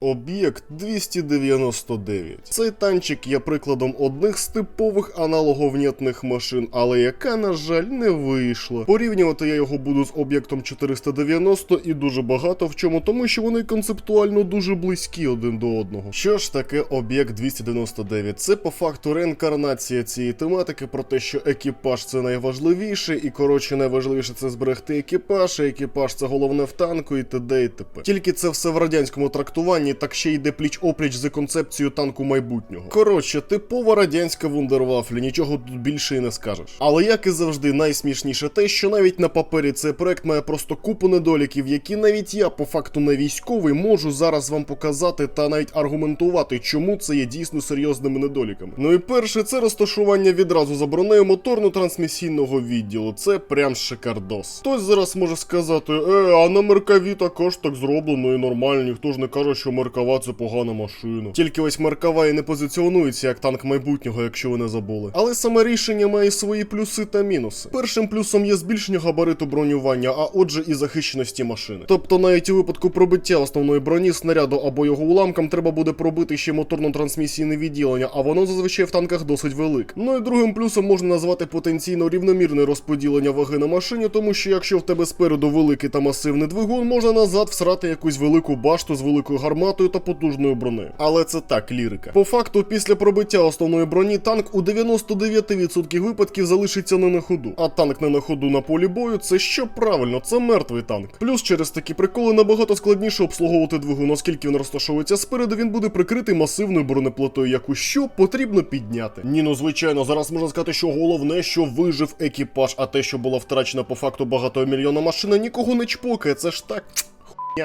Об'єкт 299. Цей танчик є прикладом одних з типових аналоговнятних машин, але яка, на жаль, не вийшла. Порівнювати я його буду з об'єктом 490 і дуже багато в чому, тому що вони концептуально дуже близькі один до одного. Що ж таке об'єкт 299? Це по факту реінкарнація цієї тематики про те, що екіпаж це найважливіше, і коротше найважливіше це зберегти екіпаж, і екіпаж це головне в танку і т.д. і т.п. Тільки це все в радянському трактуванні, так ще йде пліч опліч з концепцією танку майбутнього. Коротше, типова радянська вундервафля, нічого тут більше і не скажеш. Але як і завжди, найсмішніше те, що навіть на папері цей проект має просто купу недоліків, які навіть я, по факту не військовий, можу зараз вам показати та навіть аргументувати, чому це є дійсно серйозними недоліками. Ну і перше, це розташування відразу за бронею моторно-трансмісійного відділу. Це прям шикардос. Хтось зараз може сказати, е, а на Меркаві також так зроблено і нормально, ніхто ж не каже, що Меркава це погана машина. Тільки ось Меркава і не позиціонується як танк майбутнього, якщо ви не забули. Але саме рішення має свої плюси та мінуси. Першим плюсом є збільшення габариту бронювання, а отже і захищеності машини. Тобто навіть у випадку пробиття основної броні, снаряду або його уламкам треба буде пробити ще моторно-трансмісійне відділення, а воно зазвичай в танках досить велике. Ну і другим плюсом можна назвати потенційно рівномірне розподілення ваги на машині, тому що якщо в тебе спереду великий та масивний двигун, можна назад всрати якусь велику башту з великою гарматою та потужною бронею. Але це так, лірика. По факту, після пробиття основної броні танк у 99% випадків залишиться не на ходу. А танк не на ходу на полі бою це що правильно, це мертвий танк. Плюс через такі приколи набагато складніше обслуговувати двигун, оскільки він розташовується спереду, він буде прикритий масивною бронеплатою, яку що потрібно підняти. Ні, ну звичайно, зараз можна сказати, що головне, що вижив екіпаж, а те, що була втрачена по факту багатомільйонна машина, нікого не чпокає. Це ж так.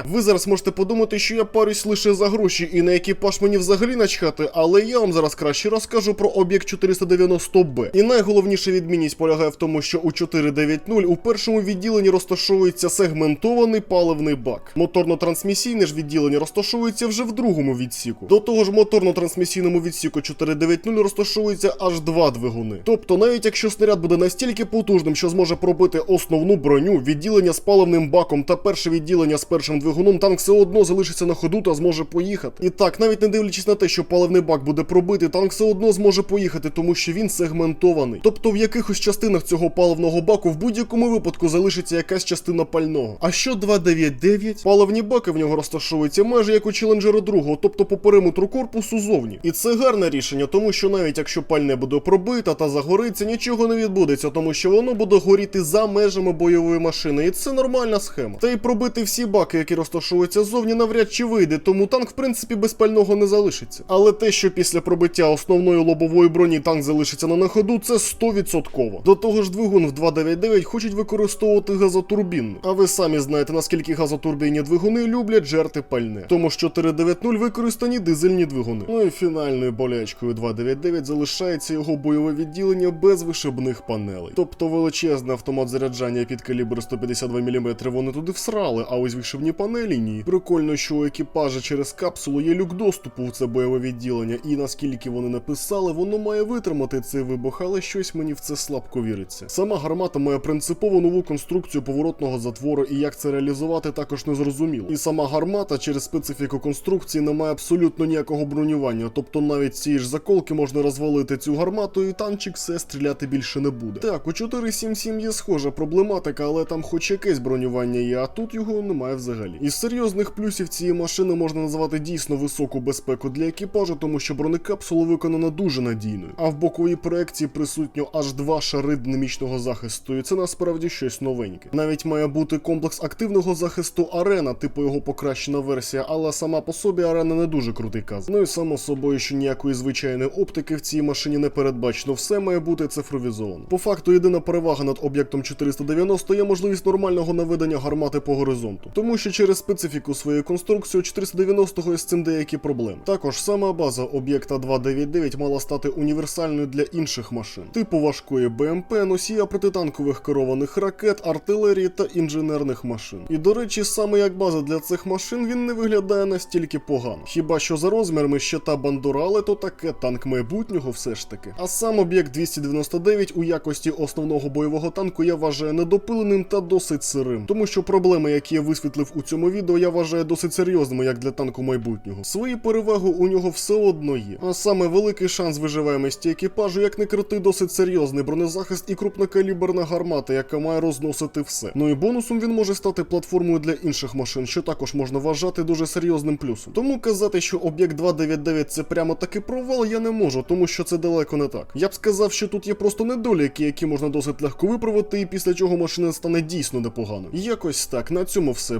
Ви зараз можете подумати, що я парюсь лише за гроші і на екіпаж мені взагалі начхати, але я вам зараз краще розкажу про об'єкт 490Б. І найголовніша відмінність полягає в тому, що у 490 у першому відділенні розташовується сегментований паливний бак. Моторно-трансмісійне ж відділення розташовується вже в другому відсіку. До того ж, моторно-трансмісійному відсіку 490 розташовується аж два двигуни. Тобто, навіть якщо снаряд буде настільки потужним, що зможе пробити основну броню, відділення з паливним баком та перше відділення з першим двигуном, танк все одно залишиться на ходу та зможе поїхати. І так, навіть не дивлячись на те, що паливний бак буде пробитий, танк все одно зможе поїхати, тому що він сегментований. Тобто в якихось частинах цього паливного баку в будь-якому випадку залишиться якась частина пального. А що 299? Паливні баки в нього розташовуються майже як у Челенджера другого, тобто по периметру корпусу зовні. І це гарне рішення, тому що навіть якщо пальне буде пробито та загориться, нічого не відбудеться, тому що воно буде горіти за межами бойової машини. І це нормальна схема. Та й пробити всі баки, які розташовуються ззовні, навряд чи вийде, тому танк, в принципі, без пального не залишиться. Але те, що після пробиття основної лобової броні танк залишиться на находу, це 100%. До того ж, двигун в 299 хочуть використовувати газотурбінний. А ви самі знаєте, наскільки газотурбінні двигуни люблять жерти пальне. Тому що 490 використані дизельні двигуни. Ну і фінальною болячкою 299 залишається його бойове відділення без вишибних панелей. Тобто величезний автомат заряджання під калібр 152 мм вони туди всрали, а ось вишивні панелі ні. Прикольно, що у екіпажа через капсулу є люк доступу в це бойове відділення, і наскільки вони написали, воно має витримати цей вибух, але щось мені в це слабко віриться. Сама гармата має принципово нову конструкцію поворотного затвору, і як це реалізувати, також не зрозуміло. І сама гармата через специфіку конструкції не має абсолютно ніякого бронювання, тобто навіть ці ж заколки можна розвалити цю гармату, і танчик все стріляти більше не буде. Так, у 477 є схожа проблематика, але там хоч якесь бронювання є, а тут його немає взагалі. Із серйозних плюсів цієї машини можна назвати дійсно високу безпеку для екіпажу, тому що бронекапсула виконана дуже надійною. А в боковій проекції присутньо аж два шари динамічного захисту, і це насправді щось новеньке. Навіть має бути комплекс активного захисту арена, типу його покращена версія, але сама по собі арена не дуже крутий каз. Ну і само собою, що ніякої звичайної оптики в цій машині не передбачено, все має бути цифровізовано. По факту, єдина перевага над об'єктом 490 є можливість нормального наведення гармати по горизонту, тому що через специфіку своєї конструкції у 490 з цим деякі проблеми. Також сама база об'єкта 299 мала стати універсальною для інших машин, типу важкої БМП, носія протитанкових керованих ракет, артилерії та інженерних машин. І до речі, саме як база для цих машин він не виглядає настільки погано. Хіба що за розмірами ще та бандура, то таке танк майбутнього все ж таки. А сам об'єкт 299 у якості основного бойового танку я вважаю недопиленим та досить сирим, тому що проблеми, які я висвітлив у у цьому відео я вважаю досить серйозними як для танку майбутнього. Свої переваги у нього все одно є. А саме великий шанс виживаємості екіпажу, як не крути, досить серйозний бронезахист і крупнокаліберна гармата, яка має розносити все. Ну і бонусом він може стати платформою для інших машин, що також можна вважати дуже серйозним плюсом. Тому казати, що об'єкт 299 це прямо таки провал, я не можу, тому що це далеко не так. Я б сказав, що тут є просто недоліки, які можна досить легко виправити, і після чого машина стане дійсно непоганою. Якось так, на цьому все.